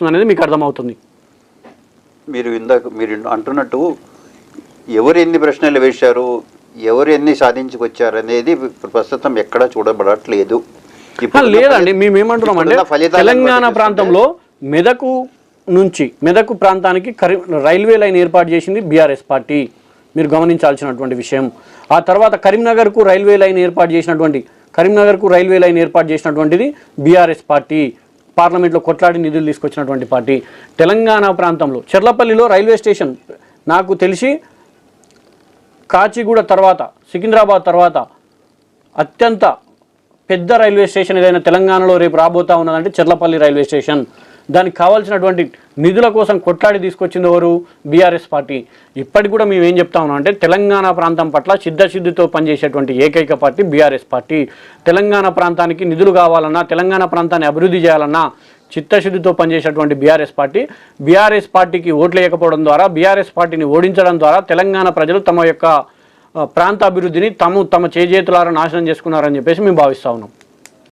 చేస్తుంది అనేది మీకు అర్థమవుతుంది. మీరు ఇందాక మీరు అంటున్నట్టు ఎవరు ఎన్ని ప్రశ్నలు వేశారు ఎవరు ఎన్ని సాధించుకొచ్చారు అనేది ప్రస్తుతం ఎక్కడా చూడబడట్లేదు. లేదండి మేము ఏమంటున్నాం అంటే తెలంగాణ ప్రాంతంలో మెదకు నుంచి మెదకు ప్రాంతానికి కరి రైల్వే లైన్ ఏర్పాటు చేసింది బీఆర్ఎస్ పార్టీ. మీరు గమనించాల్సినటువంటి విషయం. ఆ తర్వాత కరీంనగర్కు రైల్వే లైన్ ఏర్పాటు చేసినటువంటి కరీంనగర్కు రైల్వే లైన్ ఏర్పాటు చేసినటువంటిది బీఆర్ఎస్ పార్టీ. పార్లమెంట్లో కొట్లాడి నిధులు తీసుకొచ్చినటువంటి పార్టీ తెలంగాణ ప్రాంతంలో చెర్లపల్లిలో రైల్వే స్టేషన్ నాకు తెలిసి కాచిగూడ తర్వాత సికింద్రాబాద్ తర్వాత అత్యంత పెద్ద రైల్వే స్టేషన్ ఏదైనా తెలంగాణలో రేపు రాబోతా ఉన్నదంటే చెర్లపల్లి రైల్వే స్టేషన్. దానికి కావాల్సినటువంటి నిధుల కోసం కొట్లాడి తీసుకొచ్చింది ఎవరు? BRS party. ఇప్పటికి కూడా మేము ఏం చెప్తా ఉన్నాం అంటే తెలంగాణ ప్రాంతం పట్ల సిద్ధశుద్ధితో పనిచేసేటువంటి ఏకైక పార్టీ బీఆర్ఎస్ పార్టీ. తెలంగాణ ప్రాంతానికి నిధులు కావాలన్నా తెలంగాణ ప్రాంతాన్ని అభివృద్ధి చేయాలన్నా చిత్తశుద్ధితో పనిచేసేటువంటి బీఆర్ఎస్ పార్టీ. బీఆర్ఎస్ పార్టీకి ఓట్లు వేయకపోవడం ద్వారా బీఆర్ఎస్ పార్టీని ఓడించడం ద్వారా తెలంగాణ ప్రజలు తమ యొక్క ప్రాంత అభివృద్ధిని తమ తమ చేజేతులారా నాశనం చేసుకున్నారని చెప్పేసి మేము భావిస్తా ఉన్నాం.